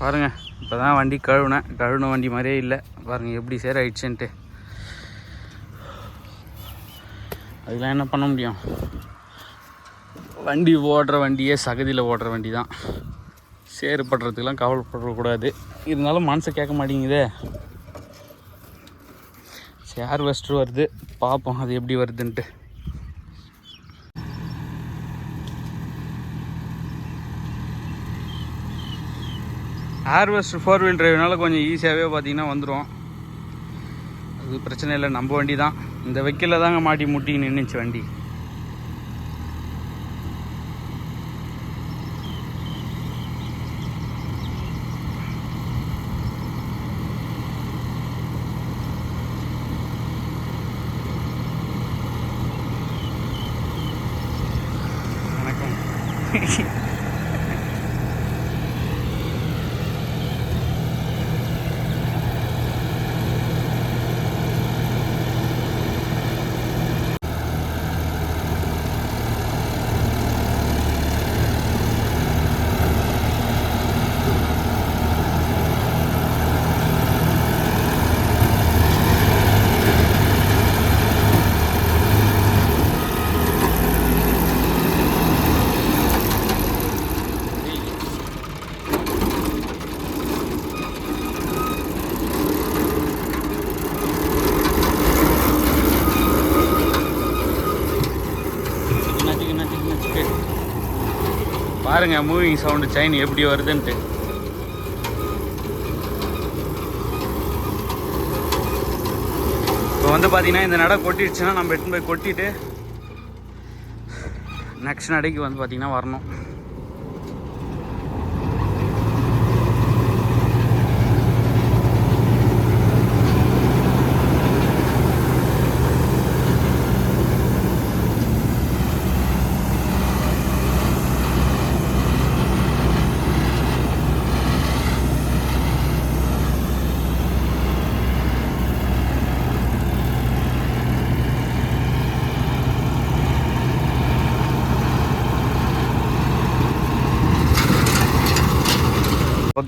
பாருங்கள் இப்போ தான் வண்டி கழுவுனேன். கழுவுன வண்டி மாதிரியே இல்லை. பாருங்கள் எப்படி சேர் ஆயிடுச்சுன்ட்டு. அதெல்லாம் என்ன பண்ண முடியும்? வண்டி ஓடுற வண்டியே சகதியில் ஓடுற வண்டி தான் சேறு படுறதுக்கெலாம் கவலைப்படக்கூடாது. இருந்தாலும் மனசை கேட்க மாட்டேங்குதே. சேர் வெஸ்ட்ரு வருது. பார்ப்போம் அது எப்படி வருதுன்ட்டு. ஹேர்வெஸ்ட் ஃபோர் வீல் டிரைவ்னால கொஞ்சம் ஈஸியாகவே பார்த்தீங்கன்னா வந்துடும் அது பிரச்சனை இல்லை நம்ம வண்டி தான் இந்த வைக்கல தாங்க மாட்டி முட்டி நின்றுச்சு வண்டி. பாருங்க மூவிங் சவுண்டு செயின் எப்படி வருதுன்ட்டு. இப்போ வந்து பார்த்தீங்கன்னா இந்த நடை கொட்டிடுச்சுன்னா நம்ம எடுத்துன்னு போய் கொட்டிட்டு நெக்ஸ்ட் நடைக்கு வந்து பார்த்திங்கன்னா வரணும்.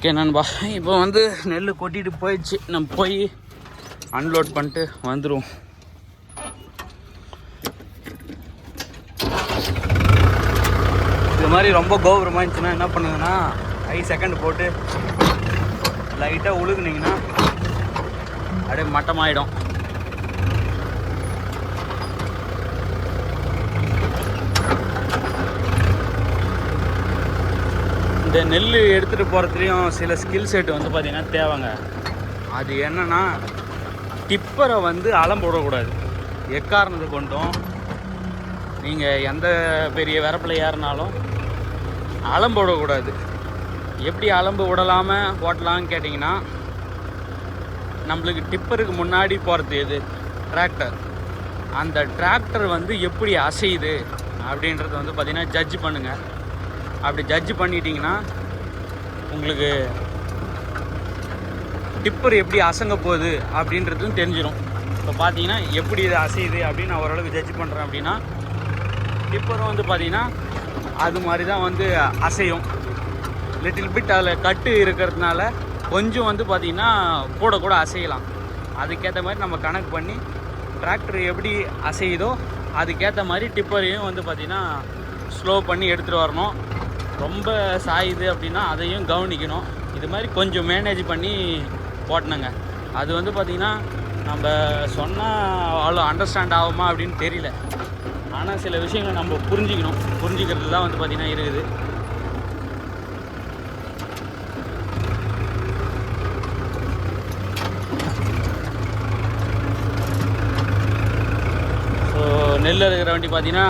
ஓகே நண்பா இப்போ வந்து நெல் கொட்டிட்டு போயிடுச்சு. நம்ம போய் அன்லோட் பண்ணிட்டு வந்துடுவோம் இது மாதிரி ரொம்ப கோபுரமாக இருந்துச்சுன்னா என்ன பண்ணுங்கன்னா ஐ செகண்ட் போட்டு லைட்டாக உழுகுனீங்கன்னா அப்படியே மட்டமாயிடும். இந்த நெல் எடுத்துகிட்டு போகிறதுலையும் சில ஸ்கில் செட் வந்து பார்த்திங்கன்னா தேவைங்க. அது என்னென்னா டிப்பரை வந்து அலம் போடக்கூடாது. எக்காரணத்தை கொண்டும் நீங்கள் எந்த பெரிய விரப்பில் ஏறினாலும் அலம் போடக்கூடாது. எப்படி அலம்பு விடலாமல் ஓட்டலாம்னு கேட்டிங்கன்னா நம்மளுக்கு டிப்பருக்கு முன்னாடி போகிறது எது? டிராக்டர் அந்த டிராக்டர் வந்து எப்படி அசையுது அப்படின்றத வந்து பார்த்திங்கன்னா ஜட்ஜ் பண்ணுங்கள் அப்படி ஜட்ஜ் பண்ணிட்டீங்கன்னா உங்களுக்கு டிப்பர் எப்படி அசங்க போகுது அப்படின்றதும் தெரிஞ்சிடும் இப்போ பார்த்தீங்கன்னா எப்படி இது அசையுது அப்படின்னு நான் ஓரளவுக்கு ஜட்ஜ் பண்ணுறேன் அப்படின்னா டிப்பரும் வந்து பார்த்தீங்கன்னா அது மாதிரி தான் வந்து அசையும். லிட்டில் பிட் அதில் கட்டு இருக்கிறதுனால கொஞ்சம் வந்து பார்த்திங்கன்னா கூட கூட அசையலாம். அதுக்கேற்ற மாதிரி நம்ம கணக்கு பண்ணி டிராக்டர் எப்படி அசையுதோ அதுக்கேற்ற மாதிரி டிப்பரையும் வந்து பார்த்திங்கன்னா ஸ்லோ பண்ணி எடுத்துகிட்டு வரணும். ரொம்ப சாயுது அப்படின்னா அதையும் கவனிக்கணும். இது மாதிரி கொஞ்சம் மேனேஜ் பண்ணி போட்டணுங்க அது வந்து பார்த்திங்கன்னா நம்ம சொன்னால் அவ்வளோ அண்டர்ஸ்டாண்ட் ஆகுமா அப்படின்னு தெரியல. ஆனால் சில விஷயங்களை நம்ம புரிஞ்சிக்கணும். புரிஞ்சிக்கிறது தான் வந்து பார்த்திங்கன்னா இருக்குது. ஸோ நெல் இருக்கிற வண்டி பார்த்தீங்கன்னா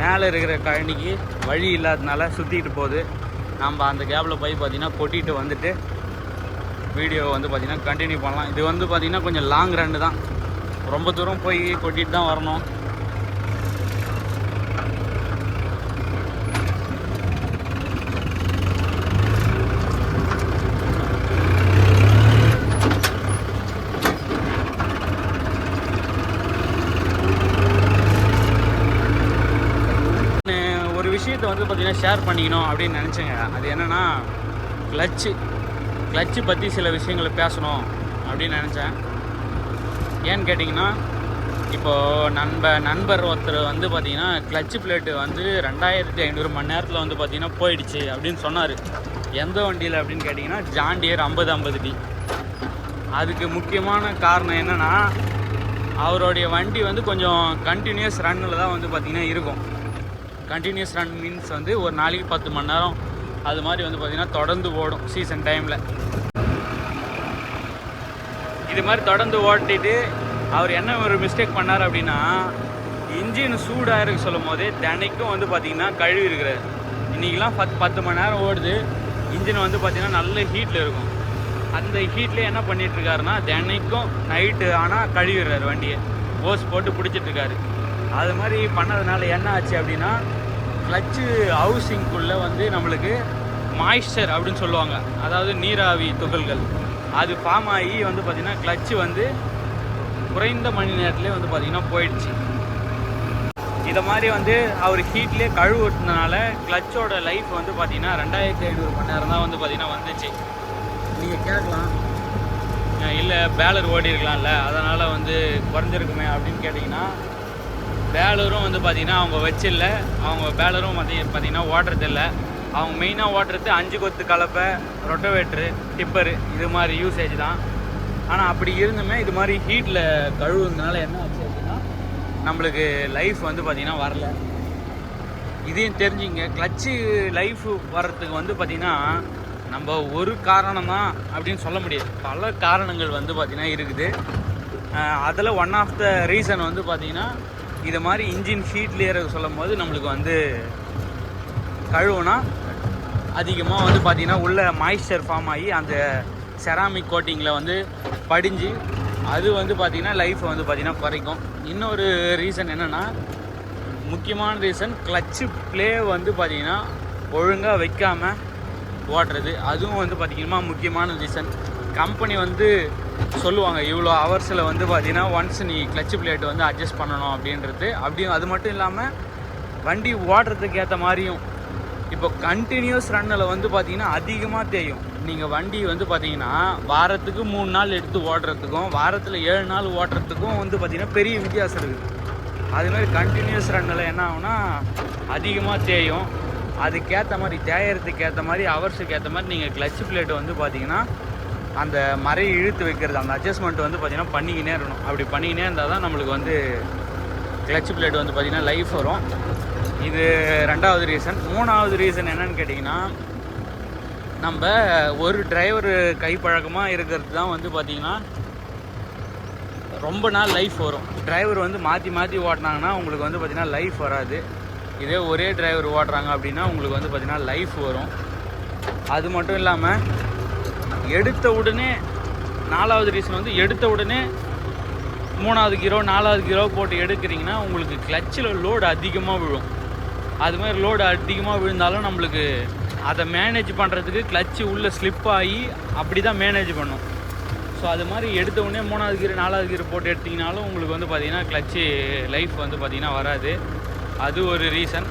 மேலே இருக்கிற கழனிக்கு வழி இல்லாததுனால சுற்றிட்டு போகுது. நம்ம அந்த கேப்பில் போய் பார்த்தீங்கன்னா கொட்டிட்டு வந்துட்டு வீடியோ வந்து பார்த்திங்கன்னா கண்டினியூ பண்ணலாம். இது வந்து பார்த்திங்கன்னா கொஞ்சம் லாங் ரன்னு தான். ரொம்ப தூரம் போய் கொட்டிட்டு தான் வரணும் நான் ஒரு விஷயத்தை வந்து பார்த்திங்கன்னா ஷேர் பண்ணிக்கணும் அப்படின்னு நினச்சேங்க. அது என்னென்னா கிளச்சு கிளச்சு பற்றி சில விஷயங்களை பேசணும் அப்படின்னு நினச்சேன். ஏன்னு கேட்டிங்கன்னா இப்போது நண்ப நண்பர் ஒருத்தர் வந்து பார்த்திங்கன்னா கிளச்சு பிளேட்டு வந்து ரெண்டாயிரத்தி ஐநூறு மணி நேரத்தில் வந்து பார்த்திங்கன்னா போயிடுச்சு அப்படின்னு சொன்னார். எந்த வண்டியில் அப்படின்னு கேட்டிங்கன்னா ஜாண்டியர் ஐம்பது ஐம்பது டி அதுக்கு முக்கியமான காரணம் என்னென்னா அவருடைய வண்டி வந்து கொஞ்சம் கண்டினியூஸ் ரன்னில் தான் வந்து பார்த்திங்கன்னா இருக்கும். கண்டினியூஸ் ரன் மீன்ஸ் வந்து ஒரு நாளைக்கு பத்து மணி நேரம் அது மாதிரி வந்து பார்த்திங்கன்னா தொடர்ந்து ஓடும் சீசன் டைமில் இது மாதிரி தொடர்ந்து ஓட்டிட்டு அவர் என்ன ஒரு மிஸ்டேக் பண்ணார் அப்படின்னா இன்ஜின் சூடாக இருக்கு சொல்லும் போதே தினைக்கும் வந்து பார்த்திங்கன்னா கழுவி இருக்கிறார். இன்றைக்கெலாம் பத்து பத்து மணி நேரம் ஓடுது இன்ஜின் வந்து பார்த்திங்கன்னா நல்ல ஹீட்டில் இருக்கும். அந்த ஹீட்லேயே என்ன பண்ணிகிட்ருக்காருன்னா தினைக்கும் நைட்டு ஆனால் கழுவிடுறாரு வண்டியை. ஓஸ் போட்டு பிடிச்சிட்ருக்காரு அது மாதிரி பண்ணதுனால என்ன ஆச்சு அப்படின்னா கிளச்சு ஹவுசிங்குள்ளே வந்து நம்மளுக்கு மாய்ஸ்சர் அப்படின்னு சொல்லுவாங்க. அதாவது நீராவி துகள்கள். அது ஃபார்ம் ஆகி வந்து பார்த்திங்கன்னா கிளச்சு வந்து குறைந்த மணி நேரத்துலேயே வந்து பார்த்திங்கன்னா போயிடுச்சு. இதை மாதிரி வந்து அவர் ஹீட்லேயே கழுவுறதுனால கிளச்சோட லைஃப் வந்து பார்த்திங்கன்னா ரெண்டாயிரத்தி ஐநூறு மணி நேரம் தான் வந்து பார்த்திங்கன்னா வந்துச்சு. நீங்கள் கேட்கலாம். இல்லை பேலர் ஓடி இருக்கலாம்ல அதனால் வந்து குறைஞ்சிருக்குமே அப்படின்னு கேட்டிங்கன்னா பேலரும் வந்து பார்த்திங்கன்னா அவங்க வச்சில்ல. அவங்க பேலரும் வந்து பார்த்திங்கன்னா ஓடுறதில்ல அவங்க மெயினாக ஓட்டுறது அஞ்சு கொத்து கலப்பை ரொட்டவேட்ரு டிப்பரு இது மாதிரி யூசேஜ் தான். ஆனால் அப்படி இருந்துமே இது மாதிரி ஹீட்டில் கழுவுறதுனால என்ன ஆச்சு அப்படின்னா நம்மளுக்கு லைஃப் வந்து பார்த்திங்கன்னா வரல. இதையும் தெரிஞ்சுங்க. கிளச்சு லைஃப் வர்றதுக்கு வந்து பார்த்திங்கன்னா நம்ம ஒரு காரணம் தான் அப்படின்னு சொல்ல முடியாது. பல காரணங்கள் வந்து பார்த்திங்கன்னா இருக்குது. அதில் ஒன் ஆஃப் த ரீசன் வந்து பார்த்திங்கன்னா இது மாதிரி இன்ஜின் ஹீட்லேயே சொல்லும் போது நம்மளுக்கு வந்து கழுவுனா அதிகமாக வந்து பார்த்திங்கன்னா உள்ள மாய்ஸ்சர் ஃபார்ம் ஆகி அந்த செராமிக் கோட்டிங்கில் வந்து படிஞ்சு அது வந்து பார்த்திங்கன்னா லைஃப்பை வந்து பார்த்திங்கன்னா குறைக்கும். இன்னொரு ரீசன் என்னென்னா முக்கியமான ரீசன் கிளச்சு ப்ளே வந்து பார்த்திங்கன்னா ஒழுங்காக வைக்காமல் ஓட்டுறது. அதுவும் வந்து பார்த்திங்கன்னா முக்கியமான ரீசன் கம்பெனி வந்து சொல்லுவாங்க இவ்வளோ ஹவர்ஸில் வந்து பார்த்தீங்கன்னா ஒன்ஸ் நீ கிளச் பிளேட் வந்து அட்ஜஸ்ட் பண்ணணும் அப்படின்றது. அப்படியும் அது மட்டும் இல்லாமல் வண்டி ஓடுறதுக்கு ஏற்ற மாதிரியும் இப்போ கண்டினியூஸ் ரன்னில் வந்து பார்த்தீங்கன்னா அதிகமாக தேயும். நீங்கள் வண்டி வந்து பார்த்தீங்கன்னா வாரத்துக்கு மூணு நாள் எடுத்து ஓடுறதுக்கும் வாரத்தில் ஏழு நாள் ஓடுறதுக்கும் வந்து பார்த்திங்கன்னா பெரிய வித்தியாசம் இருக்குது. அதுமாதிரி கண்டினியூஸ் ரன்னில் என்ன ஆகுனா அதிகமாக தேயும். அதுக்கேற்ற மாதிரி தேயறதுக்கு ஏற்ற மாதிரி ஹவர்ஸுக்கு ஏற்ற மாதிரி நீங்கள் கிளச் பிளேட் வந்து பார்த்தீங்கன்னா அந்த மறையை இழுத்து வைக்கிறது அந்த அட்ஜஸ்ட்மெண்ட் வந்து பார்த்திங்கன்னா பண்ணிக்கினே இருக்கணும். அப்படி பண்ணிக்கினே இருந்தால் தான் நம்மளுக்கு வந்து கிளச் பிளேட் வந்து பார்த்திங்கன்னா லைஃப் வரும். இது ரெண்டாவது ரீசன் மூணாவது ரீசன் என்னன்னு கேட்டிங்கன்னா நம்ம ஒரு டிரைவர் கைப்பழக்கமாக இருக்கிறது தான் வந்து பார்த்திங்கன்னா ரொம்ப நாள் லைஃப் வரும். டிரைவர் வந்து மாற்றி மாற்றி ஓட்டினாங்கன்னா உங்களுக்கு வந்து பார்த்திங்கன்னா லைஃப் வராது. இதே ஒரே டிரைவர் ஓட்டுறாங்க அப்படின்னா உங்களுக்கு வந்து பார்த்திங்கன்னா லைஃப் வரும். அது மட்டும் இல்லாமல் எடுத்த உடனே நாலாவது ரீசன் வந்து எடுத்த உடனே மூணாவது கிலோ நாலாவது கிலோ போட்டு எடுக்கிறீங்கன்னா உங்களுக்கு கிளச்சில் லோடு அதிகமாக விழும். அது மாதிரி லோடு அதிகமாக விழுந்தாலும் நம்மளுக்கு அதை மேனேஜ் பண்ணுறதுக்கு கிளச்சு உள்ளே ஸ்லிப் ஆகி அப்படி தான் மேனேஜ் பண்ணும். ஸோ அது மாதிரி எடுத்த உடனே மூணாவது கீர் நாலாவது கீர் போட்டு எடுத்திங்கனாலும் உங்களுக்கு வந்து பார்த்திங்கன்னா கிளச்சு லைஃப் வந்து பார்த்திங்கன்னா வராது. அது ஒரு ரீசன்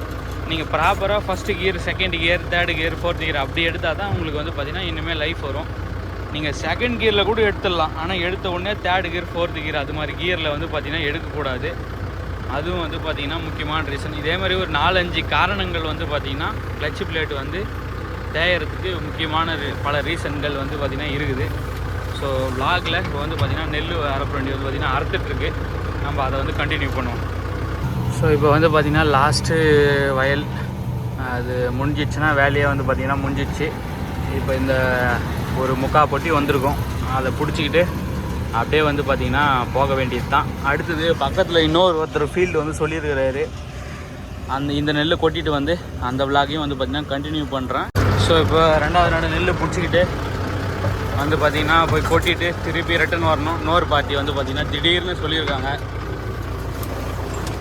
நீங்கள் ப்ராப்பராக first gear second gear third gear fourth gear அப்படி எடுத்தால் தான் உங்களுக்கு வந்து பார்த்திங்கன்னா இனிமேல் லைஃப் வரும். நீங்கள் செகண்ட் கியரில் கூட எடுத்துடலாம். ஆனால் எடுத்த உடனே தேர்டு கியர் ஃபோர்த்து கியர் அது மாதிரி கியரில் வந்து பார்த்திங்கன்னா எடுக்கக்கூடாது. அதுவும் வந்து பார்த்திங்கன்னா முக்கியமான ரீசன் இதே மாதிரி ஒரு நாலஞ்சு காரணங்கள் வந்து பார்த்திங்கன்னா கிளச் பிளேட் வந்து தேயறதுக்கு முக்கியமான ரீ- பல ரீசன்கள் வந்து பார்த்திங்கன்னா இருக்குது. ஸோ vlogல இப்போ வந்து பார்த்திங்கன்னா நெல் அரைப்பு வேண்டியது வந்து பார்த்திங்கன்னா அறுத்துட்ருக்கு நம்ம அதை வந்து கண்டினியூ பண்ணுவோம். ஸோ இப்போ வந்து பார்த்திங்கன்னா லாஸ்ட்டு வயல் அது முடிஞ்சிச்சுன்னா வேலையே வந்து பார்த்திங்கன்னா முடிஞ்சிச்சு இப்போ இந்த ஒரு முக்கா பொட்டி வந்திருக்கும். அதை பிடிச்சிக்கிட்டு அப்படியே வந்து பார்த்திங்கன்னா போக வேண்டியது தான். அடுத்தது பக்கத்தில் இன்னொரு ஒருத்தர் ஃபீல்டு வந்து சொல்லியிருக்கிறாரு. அந்த இந்த நெல்லை கொட்டிட்டு வந்து அந்த விளாகையும் வந்து பார்த்திங்கன்னா கண்டினியூ பண்ணுறேன் ஸோ இப்போ ரெண்டாவது நாடு நெல் பிடிச்சிக்கிட்டு வந்து பார்த்திங்கன்னா போய் கொட்டிட்டு திருப்பி ரிட்டன் வரணும். இன்னொரு பார்ட்டி வந்து பார்த்திங்கன்னா திடீர்னு சொல்லியிருக்காங்க.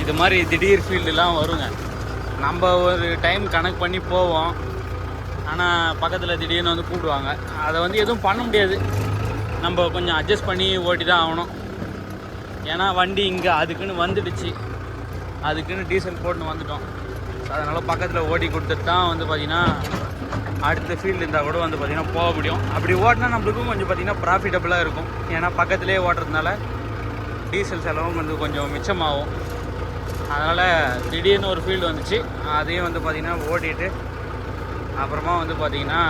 இது மாதிரி திடீர் ஃபீல்டுலாம் வருங்க. நம்ம ஒரு டைம் கணக்கு பண்ணி போவோம். ஆனால் பக்கத்தில் திடீர்னு வந்து கூப்பிடுவாங்க. அதை வந்து எதுவும் பண்ண முடியாது. நம்ம கொஞ்சம் அட்ஜஸ்ட் பண்ணி ஓட்டி தான் ஆகணும். ஏன்னா வண்டி இங்கே அதுக்குன்னு வந்துடுச்சு. அதுக்குன்னு டீசல் போட்டுன்னு வந்துட்டோம். அதனால் பக்கத்தில் ஓட்டி கொடுத்துட்டு தான் வந்து பார்த்திங்கன்னா அடுத்த ஃபீல்டு இருந்தால் கூட வந்து பார்த்திங்கன்னா போக முடியும். அப்படி ஓட்டினா நம்மளுக்கும் கொஞ்சம் பார்த்திங்கன்னா ப்ராஃபிட்டபுளாக இருக்கும். ஏன்னா பக்கத்துலேயே ஓட்டுறதுனால டீசல் செலவும் வந்து கொஞ்சம் மிச்சமாகும். அதனால் திடீர்னு ஒரு ஃபீல்டு வந்துச்சு. அதையும் வந்து பார்த்திங்கன்னா ஓட்டிட்டு அப்புறமா வந்து பார்த்திங்கன்னா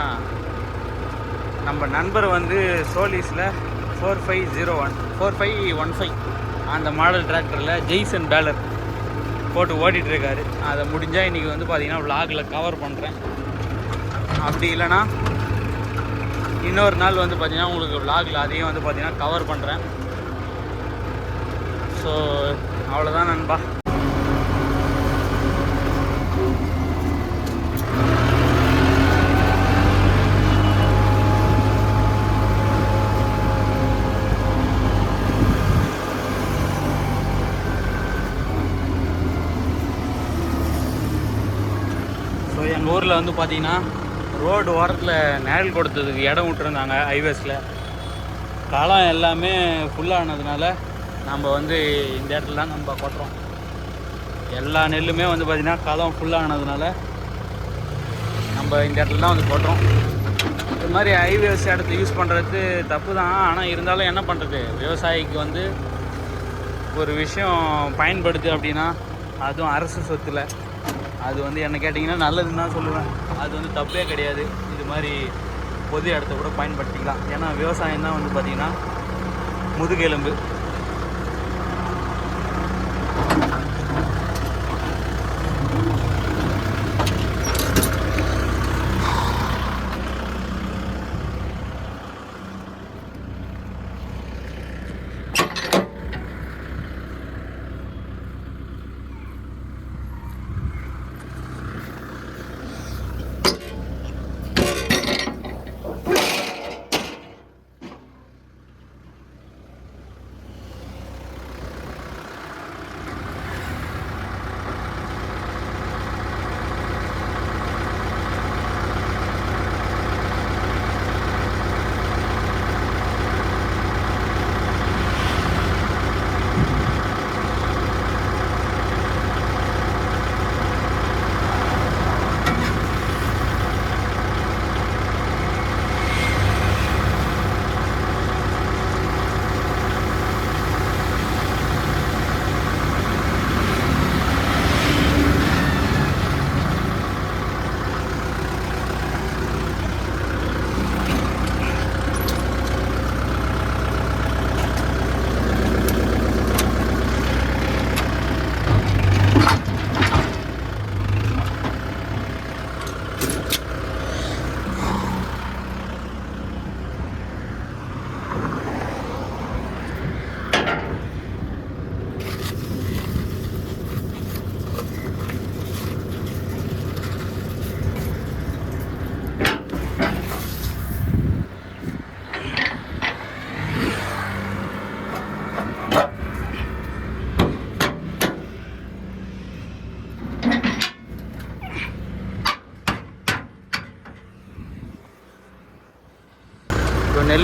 நம்ம நண்பர் வந்து சோலிஸில் four five zero one four five one five அந்த மாடல் டிராக்டரில் ஜெய்சன் பேலர் போட்டு ஓட்டிகிட்ருக்காரு அதை முடிஞ்சால் இன்றைக்கி வந்து பார்த்திங்கன்னா vlogல கவர் பண்ணுறேன் அப்படி இல்லைன்னா இன்னொரு நாள் வந்து பார்த்திங்கன்னா உங்களுக்கு vlogல அதையும் வந்து பார்த்திங்கன்னா கவர் பண்ணுறேன் ஸோ அவ்வளோதான் நண்பா ஸோ எங்கள் ஊரில் வந்து பார்த்தீங்கன்னா ரோடு ஓரத்தில் நிழல் கொடுத்ததுக்கு இடம் விட்டுருந்தாங்க ஹைவேஸில். களம் எல்லாமே ஃபுல்லானதுனால நம்ம வந்து இந்த இடத்துல தான் நம்ம கொட்டுறோம் எல்லா நெல்லுமே வந்து பார்த்திங்கன்னா களம் ஃபுல்லானதுனால நம்ம இந்த இடத்துல தான் வந்து கொட்டுறோம் இது மாதிரி ஹைவேஸ் இடத்த யூஸ் பண்ணுறது தப்பு தான். ஆனால் இருந்தாலும் என்ன பண்ணுறது விவசாயிக்கு வந்து ஒரு விஷயம் பயன்படுது அப்படின்னா அதுவும் அரசு சொத்துல. அது வந்து என்ன கேட்டிங்கன்னா நல்லதுன்னு தான் சொல்லுவேன். அது வந்து தப்பே கிடையாது. இது மாதிரி பொது இடத்த கூட பயன்படுத்திக்கலாம். ஏன்னா விவசாயம் தான் வந்து பார்த்திங்கன்னா முதுகெலும்பு.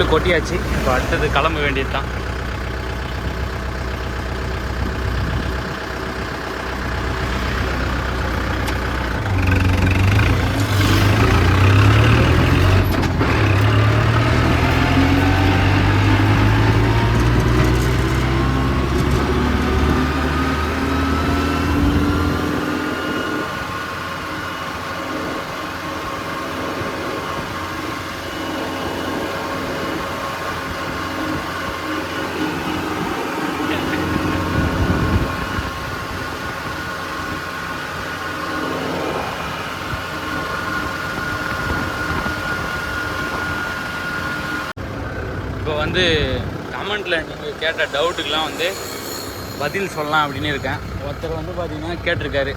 நெல் கொட்டியாச்சு. இப்போ அடுத்தது கிளம்ப வேண்டியது தான் வந்து கமெண்ட்டில் நீங்கள் கேட்ட டவுட்டுக்கெலாம் வந்து பதில் சொல்லலாம் அப்படின்னு இருக்கேன். ஒருத்தர் வந்து பார்த்திங்கன்னா கேட்டிருக்காரு.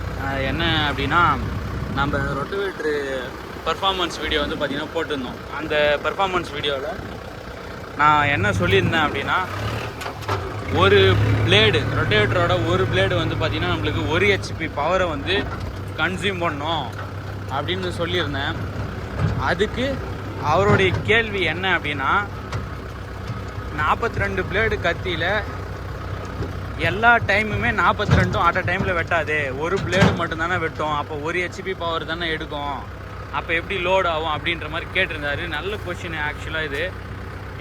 என்ன அப்படின்னா நம்ம ரொட்டவேட்ரு பர்ஃபார்மன்ஸ் வீடியோ வந்து பார்த்திங்கன்னா போட்டிருந்தோம். அந்த பர்ஃபார்மன்ஸ் வீடியோவில் நான் என்ன சொல்லியிருந்தேன் அப்படின்னா ஒரு பிளேடு ரொட்டேட்டரோட ஒரு பிளேடு வந்து பார்த்திங்கன்னா நம்மளுக்கு ஒரு ஹெச்பி பவரை வந்து கன்சியூம் பண்ணோம் அப்படின்னு சொல்லியிருந்தேன். அதுக்கு அவருடைய கேள்வி என்ன அப்படின்னா நாற்பத்தி ரெண்டு பிளேடு கத்தியில் எல்லா டைமுமே நாற்பத்தி ரெண்டும் அட் டைமில் வெட்டாது. ஒரு பிளேடு மட்டும்தானே வெட்டும். அப்போ ஒரு ஹெச்பி பவர் தானே எடுக்கும். அப்போ எப்படி லோட் ஆகும் அப்படின்ற மாதிரி கேட்டிருந்தாரு. நல்ல கொஷின் ஆக்சுவலாக இது.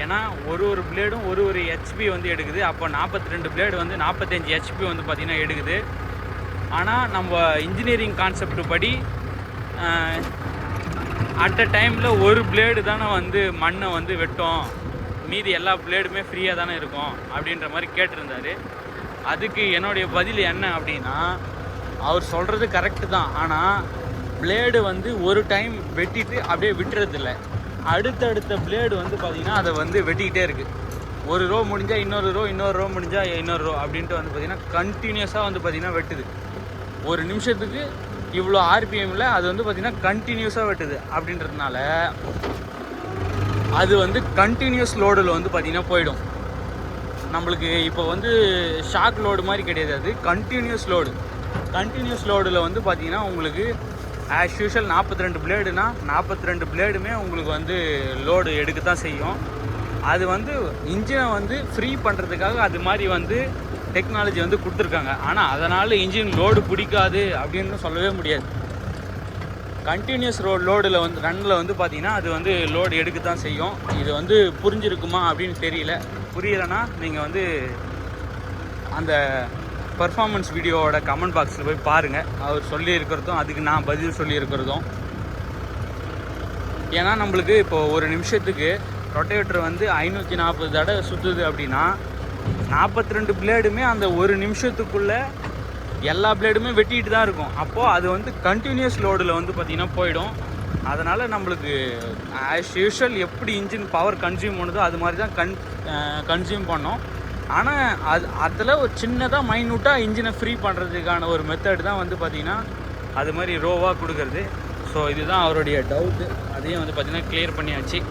ஏன்னா ஒரு ஒரு பிளேடும் ஒரு ஒரு ஹெச்பி வந்து எடுக்குது. அப்போ நாற்பத்தி ரெண்டு பிளேடு வந்து நாற்பத்தஞ்சு ஹெச்பி வந்து பார்த்திங்கன்னா எடுக்குது. ஆனால் நம்ம இன்ஜினியரிங் கான்செப்ட் படி அட் அ டைமில் ஒரு பிளேடு தானே வந்து மண்ணை வந்து வெட்டும். மீதி எல்லா பிளேடுமே ஃப்ரீயாக தானே இருக்கும் அப்படின்ற மாதிரி கேட்டிருந்தாரு. அதுக்கு என்னுடைய பதில் என்ன அப்படின்னா அவர் சொல்கிறது கரெக்டு தான். ஆனால் பிளேடு வந்து ஒரு டைம் வெட்டிட்டு அப்படியே விட்டுறதில்ல. அடுத்தடுத்த பிளேடு வந்து பார்த்திங்கன்னா அதை வந்து வெட்டிக்கிட்டே இருக்குது ஒரு ரோ முடிஞ்சால் இன்னொரு ரோ இன்னொரு ரோ முடிஞ்சால் இன்னொரு ரோ அப்படின்ட்டு வந்து பார்த்திங்கன்னா கண்டினியூஸாக வந்து பார்த்திங்கன்னா வெட்டுது. ஒரு நிமிஷத்துக்கு இவ்வளோ ஆர்பிஎம்மில் அது வந்து பார்த்திங்கன்னா கண்டினியூஸாக வெட்டுது அப்படின்றதுனால அது வந்து கண்டினியூஸ் லோடில் வந்து பார்த்திங்கன்னா போயிடும். நம்மளுக்கு இப்போ வந்து ஷாக் லோடு மாதிரி கிடையாது அது. கண்டினியூஸ் லோடு கண்டினியூஸ் லோடில் வந்து பார்த்திங்கன்னா உங்களுக்கு ஆஸ் யூஷுவல் நாற்பத்தி ரெண்டு பிளேடுனா நாற்பத்தி ரெண்டு பிளேடுமே உங்களுக்கு வந்து லோடு எடுக்க தான் செய்யும். அது வந்து இன்ஜினை வந்து ஃப்ரீ பண்ணுறதுக்காக அது மாதிரி வந்து டெக்னாலஜி வந்து கொடுத்துருக்காங்க. ஆனால் அதனால் இன்ஜின் லோடு பிடிக்காது அப்படின்னு சொல்லவே முடியாது. கண்டினியூஸ் ரோ லோடில் வந்து ரன்னில் வந்து பார்த்தீங்கன்னா அது வந்து லோடு எடுக்க தான் செய்யும். இது வந்து புரிஞ்சிருக்குமா அப்படின்னு தெரியல. புரியலைன்னா நீங்கள் வந்து அந்த பர்ஃபார்மன்ஸ் வீடியோவோட கமெண்ட் பாக்ஸில் போய் பாருங்கள் அவர் சொல்லியிருக்கிறதும் அதுக்கு நான் பதில் சொல்லியிருக்கிறதும். ஏன்னா நம்மளுக்கு இப்போ ஒரு நிமிஷத்துக்கு ரொட்டேட்டர் வந்து ஐநூற்றி நாற்பது தடவை சுற்றுது அப்படின்னா நாற்பத்தி ரெண்டு பிளேடுமே அந்த ஒரு நிமிஷத்துக்குள்ளே எல்லா பிளேடுமே வெட்டிட்டு தான் இருக்கும். அப்போது அது வந்து கண்டினியூஸ் லோடில் வந்து பார்த்திங்கன்னா போயிடும். அதனால் நம்மளுக்கு ஆஸ் யூஷுவல் எப்படி இன்ஜின் பவர் கன்சியூம் பண்ணுதோ அது மாதிரி தான் கன் கன்சியூம் பண்ணோம். ஆனால் அது அதில் ஒரு சின்னதாக மைன்யூட்டாக இன்ஜினை ஃப்ரீ பண்ணுறதுக்கான ஒரு மெத்தட் தான் வந்து பார்த்திங்கன்னா அது மாதிரி ரோவாக கொடுக்குறது. ஸோ இதுதான் அவருடைய டவுட்டு அதையும் வந்து பார்த்திங்கன்னா கிளியர் பண்ணியாச்சு.